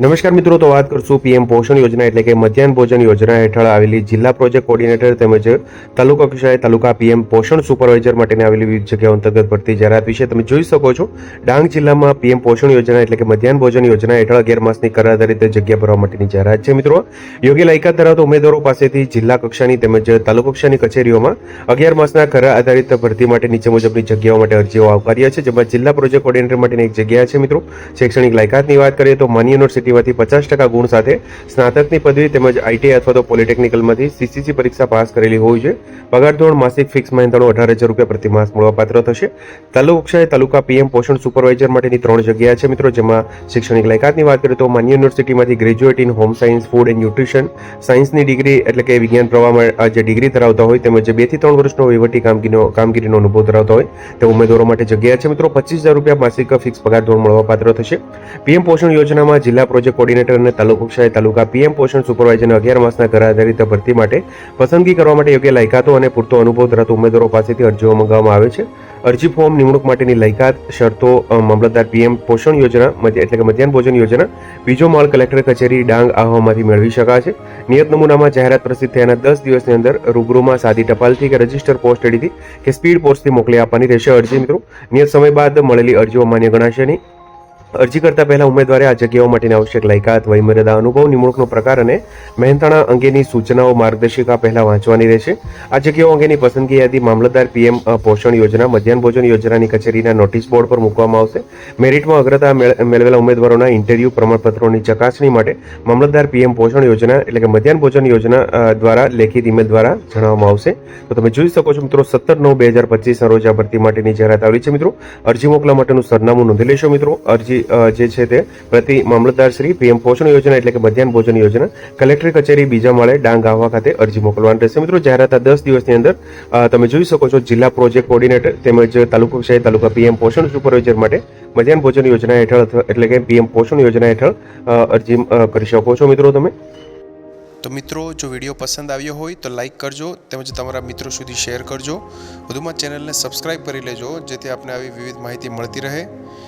નમસ્કાર મિત્રો, તો વાત કરશું પીએમ પોષણ યોજના એટલે કે મધ્યાહન ભોજન યોજના હેઠળ આવેલી જિલ્લા પ્રોજેક્ટ કોર્ડિનેટર તેમજ તાલુકા કક્ષાએ તાલુકા પીએમ પોષણ સુપરવાઇઝર માટેની આવેલી વિવિધ જગ્યાઓ અંતર્ગત ભરતી જાહેરાત વિશે તમે જોઈ શકો છો. ડાંગ જિલ્લામાં પીએમ પોષણ યોજના એટલે કે મધ્યાહન ભોજન યોજના હેઠળ અગિયાર માસની કર આધારિત જગ્યા ભરવા માટેની જાહેરાત છે. મિત્રો, યોગ્ય લાયકાત ધરાવતા ઉમેદવારો પાસેથી જિલ્લા કક્ષાની તેમજ તાલુકા કક્ષાની કચેરીઓમાં અગિયાર માસના કર આધારિત ભરતી માટે નીચે મુજબની જગ્યાઓ માટે અરજીઓ આવકાર્ય છે. જેમાં જિલ્લા પ્રોજેક્ટ કોર્ડિનેટર માટેની એક જગ્યા છે. મિત્રો, શૈક્ષણિક લાયકાતની વાત કરીએ તો માન્ય યુનિવર્સિટીમાંથી પચાસ ટકા ગુણ સાથે સ્નાતકની પદવી તેમજ આઈટીઆઈ અથવા તો પોલિટેકનિકલમાંથી સીસીસી પરીક્ષા પાસ કરેલી હોવી જોઈએ પગાર ધોરણ માસિક ફિક્સ મહેનતાણું અઢાર હજાર રૂપિયા પ્રતિ માસ મળવાપાત્ર થશે. તાલુકા કક્ષાએ તાલુકા પીએમ પોષણ સુપરવાઇઝર માટેની ત્રણ જગ્યા છે મિત્રો, જેમાં શૈક્ષણિક લાયકાતની વાત કરીએ તો માન્ય યુનિવર્સિટીમાંથી graduate in home science food and nutrition સાયન્સની ડિગ્રી એટલે કે વિજ્ઞાન પ્રવાહમાં જે ડિગ્રી ધરાવતા હોય તેમજ બેથી ત્રણ વર્ષનો વહીવટી કામગીરીનો કામગીરીનો અનુભવ ધરાવતા હોય તે ઉમેદવારો માટે જગ્યા છે મિત્રો. પચીસ હજાર રૂપિયા માસિક ફિક્સ પગાર ધોરણ મળવાપાત્ર થશે. પીએમ પોષણ યોજનામાં જિલ્લા પ્રોજેક્ટ કોર્ડિનેટર અને તાલુકા કક્ષાએ તાલુકા પીએમ પોષણ સુપરવાઇઝરને અગિયાર માસના ઘર આધારિત ભરતી માટે પસંદગી કરવા માટે યોગ્ય લાયકાતો અને પૂરતો અનુભવ ધરાવતા ઉમેદવારો પાસેથી અરજીઓ મંગાવવામાં આવે છે. અરજી ફોર્મ નિમણૂક માટેની લાયકાત, શરતો મામલતદાર પીએમ પોષણ યોજના એટલે કે મધ્યાહન ભોજન યોજના, બીજો માળ કલેક્ટર કચેરી ડાંગ આહવામાંથી મેળવી શકાશે. નિયત નમૂનામાં જાહેરાત પ્રસિદ્ધ થયાના દસ દિવસની અંદર રૂબરૂમાં સાદી ટપાલથી કે રજિસ્ટર પોસ્ટ એડીથી કે સ્પીડ પોસ્ટથી મોકલી આપવાની રહેશે. અરજી મિત્રો, નિયત સમય બાદ મળેલી અરજીઓ માન્ય ગણાશે નહીં. અરજી કરતા પહેલા ઉમેદવારે આ જગ્યાઓ માટેની આવશ્યક લાયકાત, વયમર્યાદા અનુભવ, નિમણૂકનો પ્રકાર અને મહેનતાણા અંગેની સૂચનાઓ માર્ગદર્શિકા પહેલા વાંચવાની રહેશે. આ જગ્યાઓ અંગેની પસંદગી યાદી મામલતદાર પીએમ પોષણ યોજના, મધ્યાહન ભોજન યોજનાની કચેરીના નોટિસ બોર્ડ પર મૂકવામાં આવશે. મેરિટમાં અગ્રતા મેળ- મેળવેલા ઉમેદવારોના ઇન્ટરવ્યૂ, પ્રમાણપત્રોની ચકાસણી માટે મામલતદાર પીએમ પોષણ યોજના એટલે કે મધ્યાહન ભોજન યોજના દ્વારા લેખિત ઈમેલ દ્વારા જણાવવામાં આવશે. તો તમે જોઈ શકો છો મિત્રો, સત્તર નવ બે હજાર પચીસના રોજ આ ભરતી માટેની જાહેરાત આવી છે મિત્રો. અરજી મોકલવા માટેનું સરનામું નોંધી લેશો મિત્રો. અરજી જે છે તે પ્રતિ મામલતદાર શ્રી પીએમ પોષણ યોજના એટલે કે મધ્યાહન ભોજન યોજના કલેક્ટર કચેરી બીજા માળે ડાંગ આવવા ખાતે અરજી મોકલવાની રહેશે. મિત્રો, જાહેરાત આ દસ દિવસની અંદર તમે જોઈ શકો છો જિલ્લા પ્રોજેક્ટ કોર્ડિનેટર તેમજ તાલુકા કક્ષાએ તાલુકા પીએમ પોષણ સુપરવાઇઝર માટે મધ્યાહન ભોજન યોજના હેઠળ એટલે કે પીએમ પોષણ યોજના હેઠળ અરજી કરી શકો છો. મિત્રો, તમે? તો મિત્રો, જો વીડિયો પસંદ આવ્યો હોય તો લાઈક કરજો તેમજ તમારા મિત્રો સુધી શેર કરજો. વધુમાં ચેનલને સબસ્ક્રાઇબ કરી લેજો જેથી આપને આવી વિવિધ માહિતી મળતી રહે.